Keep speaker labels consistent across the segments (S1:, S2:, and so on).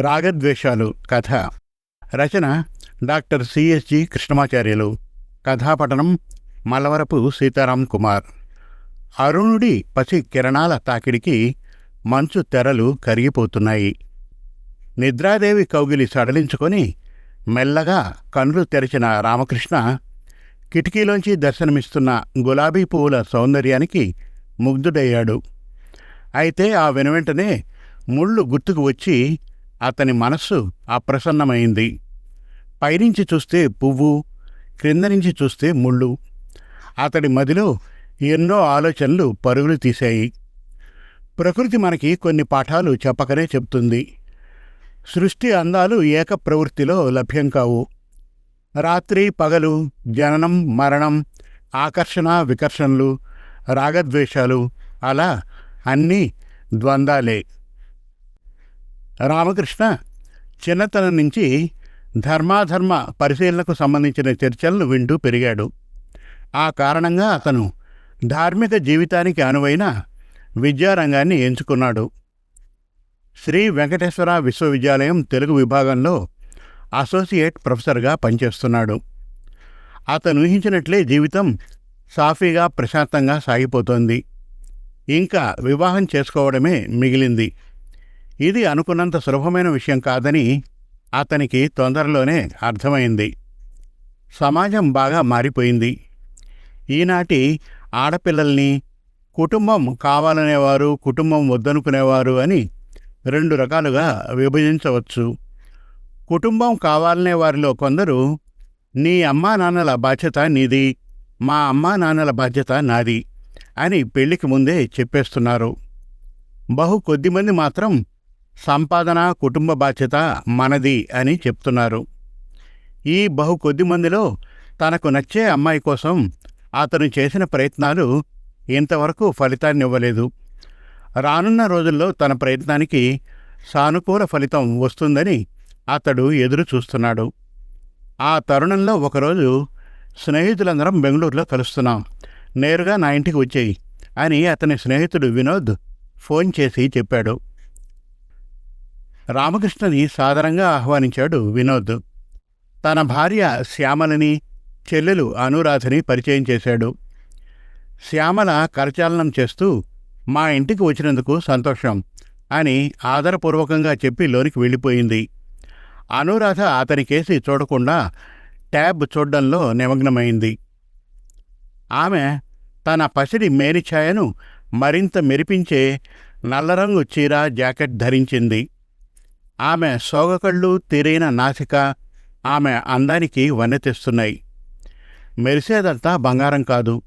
S1: రాగద్వేషాలు కథ. రచన డాక్టర్ సిఎస్జి కృష్ణమాచార్యులు. కథాపఠనం మలవరపు సీతారాం కుమార్. అరుణుడి పసి కిరణాల తాకిడికి మంచు తెరలు కరిగిపోతున్నాయి. నిద్రాదేవి కౌగిలి సడలించుకొని మెల్లగా కన్నులు తెరిచిన రామకృష్ణ కిటికీలోంచి దర్శనమిస్తున్న గులాబీ పువ్వుల సౌందర్యానికి ముగ్ధుడయ్యాడు. అయితే ఆ వెనువెంటనే ముళ్ళు గుర్తుకు వచ్చి అతని మనస్సు అప్రసన్నమైంది. పైనుంచి చూస్తే పువ్వు క్రింద నుంచి చూస్తే ముళ్ళు. అతడి మదిలో ఎన్నో ఆలోచనలు పరుగులు తీశాయి. ప్రకృతి మనకి కొన్ని పాఠాలు చెప్పకనే చెప్తుంది. సృష్టి అందాలు ఏక ప్రవృత్తిలో లభ్యం కావు. రాత్రి పగలు జననం మరణం ఆకర్షణ వికర్షణలు రాగద్వేషాలు అలా అన్నీ ద్వందాలే. రామకృష్ణ చిన్నతనం నుంచి ధర్మాధర్మ పరిశీలనకు సంబంధించిన చర్చలను వింటూ పెరిగాడు. ఆ కారణంగా అతను ధార్మిక జీవితానికి అనువైన విద్యారంగాన్ని ఎంచుకున్నాడు. శ్రీ వెంకటేశ్వర విశ్వవిద్యాలయం తెలుగు విభాగంలో అసోసియేట్ ప్రొఫెసర్గా పనిచేస్తున్నాడు. అతను ఊహించినట్లే జీవితం సాఫీగా ప్రశాంతంగా సాగిపోతోంది. ఇంకా వివాహం చేసుకోవడమే మిగిలింది. ఇది అనుకున్నంత సులభమైన విషయం కాదని అతనికి తొందరలోనే అర్థమైంది. సమాజం బాగా మారిపోయింది. ఈనాటి ఆడపిల్లల్ని కుటుంబం కావాలనేవారు కుటుంబం వద్దనుకునేవారు అని రెండు రకాలుగా విభజించవచ్చు. కుటుంబం కావాలనే వారిలో కొందరు నీ అమ్మా నాన్నల బాధ్యత నీది మా అమ్మా నాన్నల బాధ్యత నాది అని పెళ్ళికి ముందే చెప్పేస్తున్నారు. బహు కొద్దిమంది మాత్రం సంపాదన కుటుంబ బాధ్యత మనది అని చెప్తున్నారు. ఈ బహు కొద్ది మందిలో తనకు నచ్చే అమ్మాయి కోసం అతను చేసిన ప్రయత్నాలు ఇంతవరకు ఫలితాన్నివ్వలేదు. రానున్న రోజుల్లో తన ప్రయత్నానికి సానుకూల ఫలితం వస్తుందని అతడు ఎదురు చూస్తున్నాడు. ఆ తరుణంలో ఒకరోజు స్నేహితులందరం బెంగళూరులో కలుస్తున్నాం. నేరుగా నా ఇంటికి వచ్చేయి అని అతని స్నేహితుడు వినోద్ ఫోన్ చేసి చెప్పాడు. రామకృష్ణని సాదరంగా ఆహ్వానించాడు వినోద్. తన భార్య శ్యామలని చెల్లెలు అనురాధని పరిచయం చేశాడు. శ్యామల కరచాలనం చేస్తూ మా ఇంటికి వచ్చినందుకు సంతోషం అని ఆదరపూర్వకంగా చెప్పి లోనికి వెళ్ళిపోయింది. అనురాధ అతనికేసి చూడకుండా ట్యాబ్ చూడ్డంలో నిమగ్నమైంది. ఆమె తన పసిడి మేనిఛాయను మరింత మెరిపించే నల్లరంగు చీర జాకెట్ ధరించింది. ఆమె సోగకళ్ళు తెరైన నాసిక ఆమె అందానికి వన్నెతెస్తున్నాయి. మెరిసేదంతా బంగారం కాదు.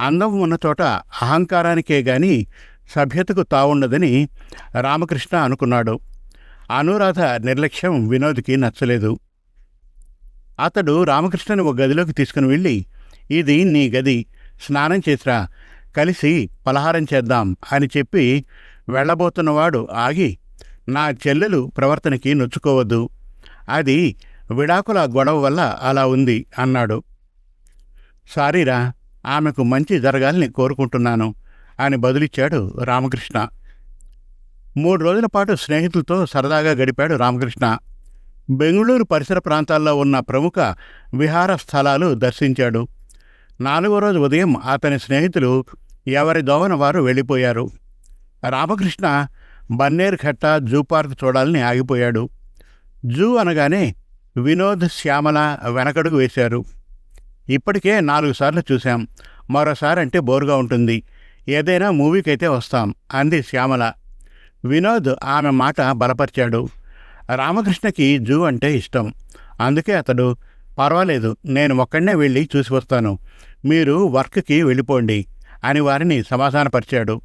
S1: అందం ఉన్న చోట అహంకారానికే గాని సభ్యతకు తావుండదని రామకృష్ణ అనుకున్నాడు. అనురాధ నిర్లక్ష్యం వినోద్కి నచ్చలేదు. అతడు రామకృష్ణని ఒక గదిలోకి తీసుకుని వెళ్ళి ఇది నీ గది స్నానం చేసిరా కలిసి పలహారం చేద్దాం అని చెప్పి వెళ్ళబోతున్నవాడు ఆగి నా చెల్లెలు ప్రవర్తనకి నొచ్చుకోవద్దు. అది విడాకుల గొడవ వల్ల అలా ఉంది అన్నాడు. సారీరా ఆమెకు మంచి జరగాలని కోరుకుంటున్నాను అని బదులిచ్చాడు రామకృష్ణ. మూడు రోజుల పాటు స్నేహితులతో సరదాగా గడిపాడు రామకృష్ణ. బెంగళూరు పరిసర ప్రాంతాల్లో ఉన్న ప్రముఖ విహార స్థలాలు దర్శించాడు. నాలుగో రోజు ఉదయం అతని స్నేహితులు ఎవరి దోవన వారు వెళ్ళిపోయారు. Ramakrishna Bannerghatta zoo park చూడాలని ఆగిపోయాడు. జూ అనగానే వినోద్ శ్యామల వెనకడుగు వేశారు. ఇప్పటికే నాలుగు సార్లు చూశాం. మరోసారి అంటే బోరుగా ఉంటుంది. ఏదైనా మూవీకైతే వస్తాం అంది శ్యామల. వినోద్ ఆమె మాట బలపరిచాడు. రామకృష్ణకి జూ అంటే ఇష్టం. అందుకే అతడు పర్వాలేదు నేను ఒక్కడనే వెళ్ళి చూసి వస్తాను. మీరు వర్క్కి వెళ్ళిపోండి అని వారిని సమాధానపరిచాడు.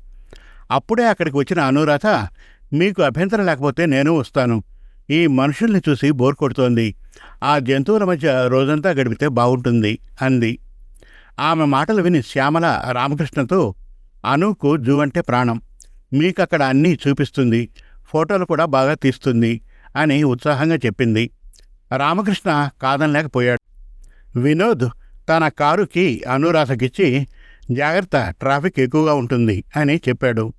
S1: అప్పుడే అక్కడికి వచ్చిన అనురాధ మీకు అభ్యంతరం లేకపోతే నేను వస్తాను. ఈ మనుషుల్ని చూసి బోర్ కొడుతోంది. ఆ జంతువుల మధ్య రోజంతా గడిపితే బాగుంటుంది అంది. ఆమె మాటలు విని శ్యామల రామకృష్ణతో అనుకు జూ అంటే ప్రాణం. మీకక్కడ అన్నీ చూపిస్తుంది. ఫోటోలు కూడా బాగా తీస్తుంది అని ఉత్సాహంగా చెప్పింది. రామకృష్ణ కాదనలేకపోయాడు. వినోద్ తన కారుకి అనురాధకిచ్చి జాగ్రత్త ట్రాఫిక్ ఎక్కువగా ఉంటుంది అని చెప్పాడు.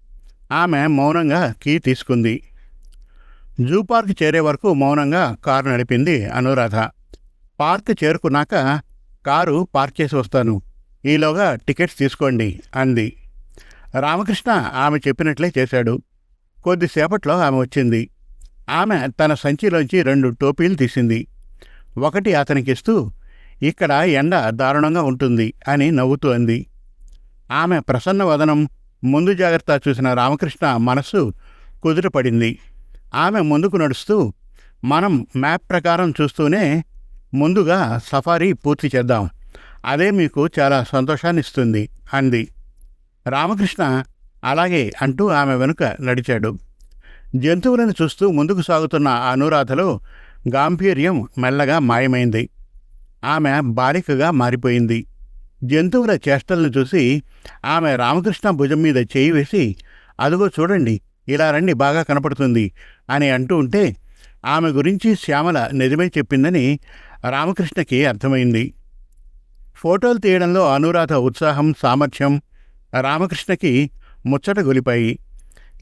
S1: ఆమె మౌనంగా కీ తీసుకుంది. జూ పార్క్ చేరే వరకు మౌనంగా కారు నడిపింది అనురాధ. పార్క్ చేరుకున్నాక కారు పార్క్ చేసి వస్తాను. ఈలోగా టికెట్స్ తీసుకోండి అంది. రామకృష్ణ ఆమె చెప్పినట్లే చేశాడు. కొద్దిసేపట్లో ఆమె వచ్చింది. ఆమె తన సంచిలోంచి రెండు టోపీలు తీసింది. ఒకటి అతనికిస్తూ ఇక్కడ ఎండ దారుణంగా ఉంటుంది అని నవ్వుతూ అంది. ఆమె ప్రసన్న వదనం ముందు జాగ్రత్త చూసిన రామకృష్ణ మనస్సు కుదుటపడింది. ఆమె ముందుకు నడుస్తూ మనం మ్యాప్ ప్రకారం చూస్తూనే ముందుగా సఫారీ పూర్తి చేద్దాం. అదే మీకు చాలా సంతోషాన్ని ఇస్తుంది అంది. రామకృష్ణ అలాగే అంటూ ఆమె వెనుక నడిచాడు. జంతువులను చూస్తూ ముందుకు సాగుతున్న అనురాధలో గాంభీర్యం మెల్లగా మాయమైంది. ఆమె బాలికగా మారిపోయింది. జంతువుల చేష్టలను చూసి ఆమె రామకృష్ణ భుజం మీద చేయి వేసి అదుగో చూడండి ఇలా రండి బాగా కనపడుతుంది అని అంటూ ఉంటే ఆమె గురించి శ్యామల నిజమే చెప్పిందని రామకృష్ణకి అర్థమైంది. ఫోటోలు తీయడంలో అనురాధ ఉత్సాహం సామర్థ్యం రామకృష్ణకి ముచ్చట గొలిపాయి.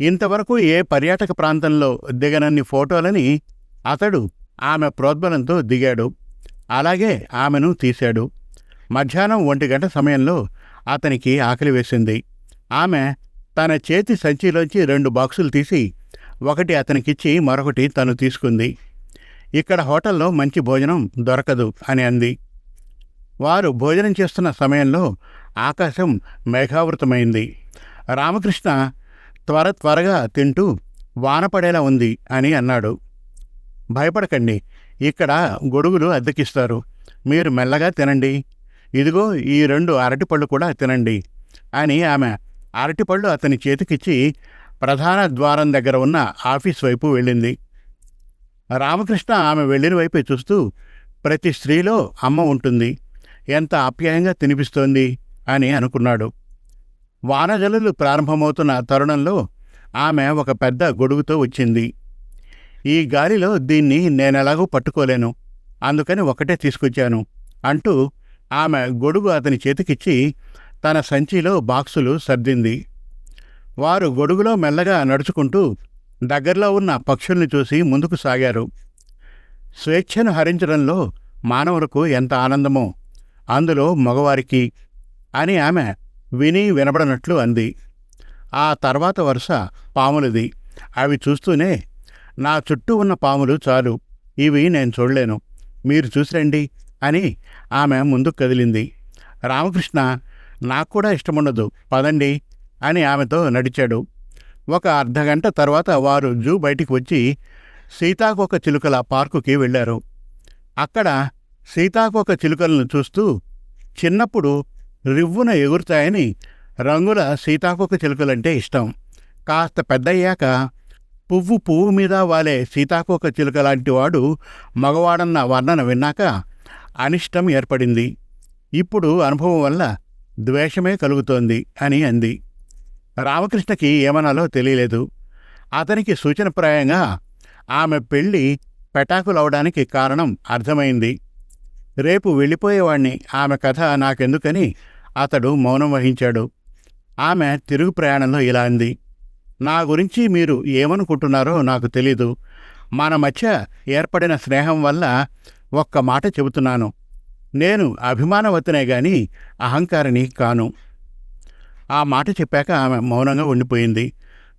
S1: ఇంతవరకు ఏ పర్యాటక ప్రాంతంలో దిగనన్ని ఫోటోలని అతడు ఆమె ప్రోద్బలంతో దిగాడు. అలాగే ఆమెను తీశాడు. మధ్యాహ్నం ఒంటి గంట సమయంలో అతనికి ఆకలి వేసింది. ఆమె తన చేతి సంచిలోంచి రెండు బాక్సులు తీసి ఒకటి అతనికిచ్చి మరొకటి తను తీసుకుంది. ఇక్కడ హోటల్లో మంచి భోజనం దొరకదు అని అంది. వారు భోజనం చేస్తున్న సమయంలో ఆకాశం మేఘావృతమైంది. రామకృష్ణ త్వర త్వరగా తింటూ వానపడేలా ఉంది అని అన్నాడు. భయపడకండి ఇక్కడ గొడుగులు అద్దెకిస్తారు. మీరు మెల్లగా తినండి. ఇదిగో ఈ రెండు అరటిపళ్ళు కూడా తినండి అని ఆమె అరటిపళ్ళు అతని చేతికిచ్చి ప్రధాన ద్వారం దగ్గర ఉన్న ఆఫీస్ వైపు వెళ్ళింది. రామకృష్ణ ఆమె వెళ్ళిన వైపే చూస్తూ ప్రతి స్త్రీలో అమ్మ ఉంటుంది. ఎంత ఆప్యాయంగా తినిపిస్తోంది? అని అనుకున్నాడు. వానజలులు ప్రారంభమవుతున్న తరుణంలో ఆమె ఒక పెద్ద గొడుగుతో వచ్చింది. ఈ గాలిలో దీన్ని నేనెలాగూ పట్టుకోలేను. అందుకని ఒకటే తీసుకొచ్చాను అంటూ ఆమె గొడుగు అతని చేతికిచ్చి తన సంచిలో బాక్సులు సర్దింది. వారు గొడుగులో మెల్లగా నడుచుకుంటూ దగ్గరలో ఉన్న పక్షుల్ని చూసి ముందుకు సాగారు. స్వేచ్ఛను హరించడంలో మానవులకు ఎంత ఆనందమో అందులో మగవారికి అని ఆమె విని వినబడనట్లు అంది. ఆ తర్వాత వరుస పాములది. అవి చూస్తూనే నా చుట్టూ ఉన్న పాములు చాలు. ఇవి నేను చూడలేను. మీరు చూసిరండి. అని ఆమె ముందుకు కదిలింది. రామకృష్ణ నాకు కూడా ఇష్టముండదు పదండి అని ఆమెతో నడిచాడు. ఒక అర్ధగంట తర్వాత వారు జూ బయటికి వచ్చి సీతాకోక చిలుకల పార్కుకి వెళ్ళారు. అక్కడ సీతాకోక చిలుకలను చూస్తూ చిన్నప్పుడు రివ్వున ఎగురుతాయని రంగుల సీతాకోక చిలుకలంటే ఇష్టం. కాస్త పెద్దయ్యాక పువ్వు పువ్వు మీద వాలే సీతాకోక చిలుక లాంటివాడు మగవాడన్న వర్ణన విన్నాక అనిష్టం ఏర్పడింది. ఇప్పుడు అనుభవం వల్ల ద్వేషమే కలుగుతోంది అని అంది. రామకృష్ణకి ఏమనాలో తెలియలేదు. అతనికి సూచనప్రాయంగా ఆమె పెళ్ళి పెటాకులవడానికి కారణం అర్థమైంది. రేపు వెళ్ళిపోయేవాణ్ణి ఆమె కథ నాకెందుకని అతడు మౌనం వహించాడు. ఆమె తిరుగు ప్రయాణంలో ఇలా అంది. నా గురించి మీరు ఏమనుకుంటున్నారో నాకు తెలీదు. మన మధ్య ఏర్పడిన స్నేహం వల్ల ఒక్క మాట చెబుతున్నాను. నేను అభిమానవతనే గాని అహంకారిని కాను. ఆ మాట చెప్పాక ఆమె మౌనంగా ఉండిపోయింది.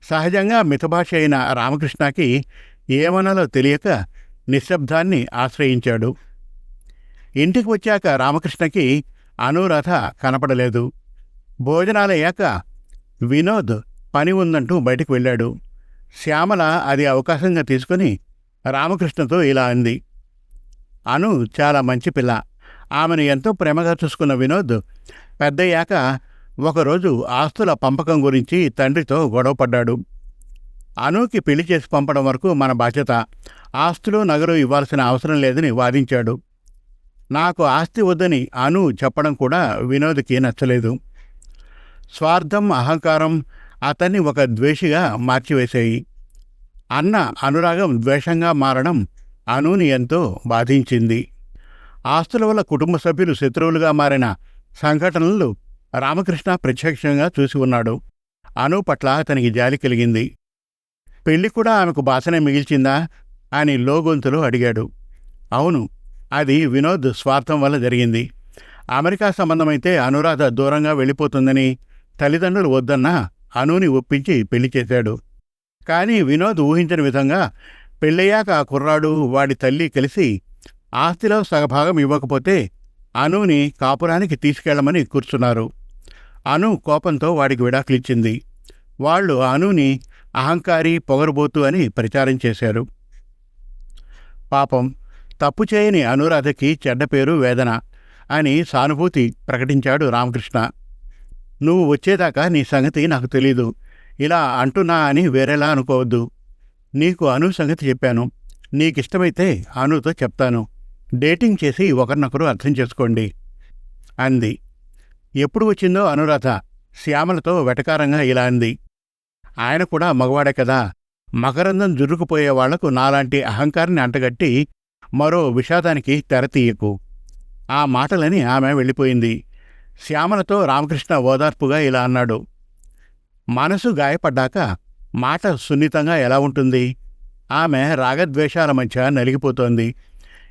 S1: సహజంగా మితభాష అయిన రామకృష్ణకి ఏమనాలో తెలియక నిశ్శబ్దాన్ని ఆశ్రయించాడు. ఇంటికి వచ్చాక రామకృష్ణకి అనురాధ కనపడలేదు. భోజనాలయ్యాక వినోద్ పని ఉందంటూ బయటకు వెళ్ళాడు. శ్యామల అది అవకాశంగా తీసుకుని రామకృష్ణతో ఇలా అంది. అను చాలా మంచి పిల్ల. ఆమెను ఎంతో ప్రేమగా చూసుకున్న వినోద్ పెద్దయ్యాక ఒకరోజు ఆస్తుల పంపకం గురించి తండ్రితో గొడవపడ్డాడు అనుకి పెళ్ళి చేసి పంపడం వరకు మన బాధ్యత. ఆస్తులు నగరు ఇవ్వాల్సిన అవసరం లేదని వాదించాడు. నాకు ఆస్తి వద్దని అను చెప్పడం కూడా వినోద్కి నచ్చలేదు. స్వార్థం అహంకారం అతన్ని ఒక ద్వేషిగా మార్చివేశాయి. అన్న అనురాగం ద్వేషంగా మారడం అనుని ఎంతో బాధించింది. ఆస్తుల వల్ల కుటుంబ సభ్యులు శత్రువులుగా మారిన సంఘటనలు రామకృష్ణ ప్రత్యక్షంగా చూసి ఉన్నాడు. అను పట్ల అతనికి జాలి కలిగింది. పెళ్ళి కూడా ఆమెకు బాసనే మిగిల్చిందా అని లోగొంతులో అడిగాడు. అవును అది వినోద్ స్వార్థం వల్ల జరిగింది. అమెరికా సంబంధమైతే అనురాధ దూరంగా వెళ్ళిపోతుందని తల్లిదండ్రులు వద్దన్నా అనుని ఒప్పించి పెళ్ళి చేశాడు. కానీ వినోద్ ఊహించిన విధంగా పెళ్ళయ్యాక ఆ కుర్రాడు వాడి తల్లి కలిసి ఆస్తిలో సగభాగం ఇవ్వకపోతే అనుని కాపురానికి తీసుకెళ్ళమని కూర్చున్నారు. అను కోపంతో వాడికి విడాకులిచ్చింది వాళ్ళు అనుని అహంకారి పొగరుబోతు అని ప్రచారం చేశారు. పాపం తప్పు చేయని అనురాధకి చెడ్డ పేరు వేదన అని సానుభూతి ప్రకటించాడు రామకృష్ణ. నువ్వు వచ్చేదాకా నీ సంగతి నాకు తెలీదు. ఇలా అంటున్నా అని వేరేలా అనుకోవద్దు. నీకు అను సంగతి చెప్పాను. నీకిష్టమైతే అనుతో చెప్తాను. డేటింగ్ చేసి ఒకరినొకరు అర్థం చేసుకోండి. అంది. ఎప్పుడు వచ్చిందో అనురాధ శ్యామలతో వెటకారంగా ఇలా అంది. ఆయన కూడా మగవాడే కదా. మకరందం జురుకుపోయే వాళ్ళకు నాలాంటి అహంకారాన్ని అంటగట్టి మరో విషాదానికి తెరతీయకు ఆ మాటలని ఆమె వెళ్ళిపోయింది. శ్యామలతో రామకృష్ణ ఓదార్పుగా ఇలా అన్నాడు. మనసు గాయపడ్డాక మాట సున్నితంగా ఎలా ఉంటుంది? ఆమె రాగద్వేషాల మధ్య నలిగిపోతోంది.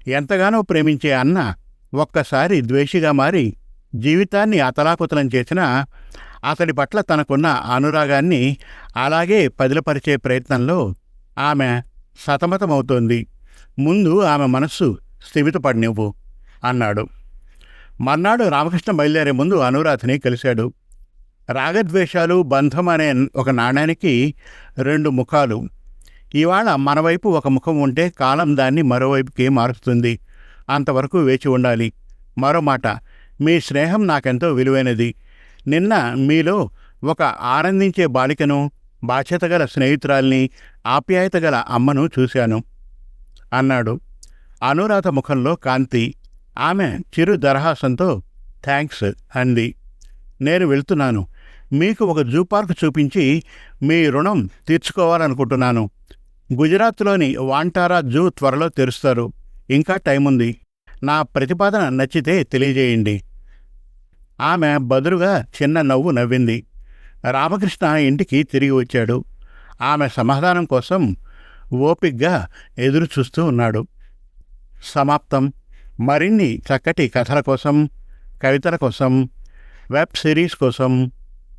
S1: ఎంతగానో ప్రేమించే అన్న ఒక్కసారి ద్వేషిగా మారి జీవితాన్ని అతలాకుతలం చేసినా అతడి పట్ల తనకున్న అనురాగాన్ని అలాగే పదిలపరిచే ప్రయత్నంలో ఆమె సతమతమవుతోంది. ముందు ఆమె మనస్సు స్థిమితపడినివ్వు అన్నాడు. మర్నాడు రామకృష్ణ బయలుదేరే ముందు అనురాధని కలిశాడు. రాగద్వేషాలు బంధం అనే ఒక నాణానికి రెండు ముఖాలు. ఇవాళ మనవైపు ఒక ముఖం ఉంటే కాలం దాన్ని మరోవైపుకి మారుస్తుంది. అంతవరకు వేచి ఉండాలి. మరో మాట మీ స్నేహం నాకెంతో విలువైనది. నిన్న మీలో ఒక ఆనందించే బాలికను బాధ్యత గల స్నేహితురాల్ని ఆప్యాయత గల అమ్మను చూశాను. అన్నాడు. అనురాధ ముఖంలో కాంతి. ఆమె చిరు దరహాసంతో థ్యాంక్స్ అంది. నేను వెళ్తున్నాను. మీకు ఒక జూ పార్క్ చూపించి మీ రుణం తీర్చుకోవాలనుకుంటున్నాను. గుజరాత్లోని వాంటారా జూ త్వరలో తెరుస్తారు. ఇంకా టైం ఉంది నా ప్రతిపాదన నచ్చితే తెలియజేయండి. ఆమె బదులుగా చిన్న నవ్వు నవ్వింది. రామకృష్ణ ఇంటికి తిరిగి వచ్చాడు. ఆమె సమాధానం కోసం ఓపిగ్గా ఎదురు చూస్తూ ఉన్నాడు. సమాప్తం. మరిన్ని చక్కటి కథల కోసం కవితల కోసం వెబ్ సిరీస్ కోసం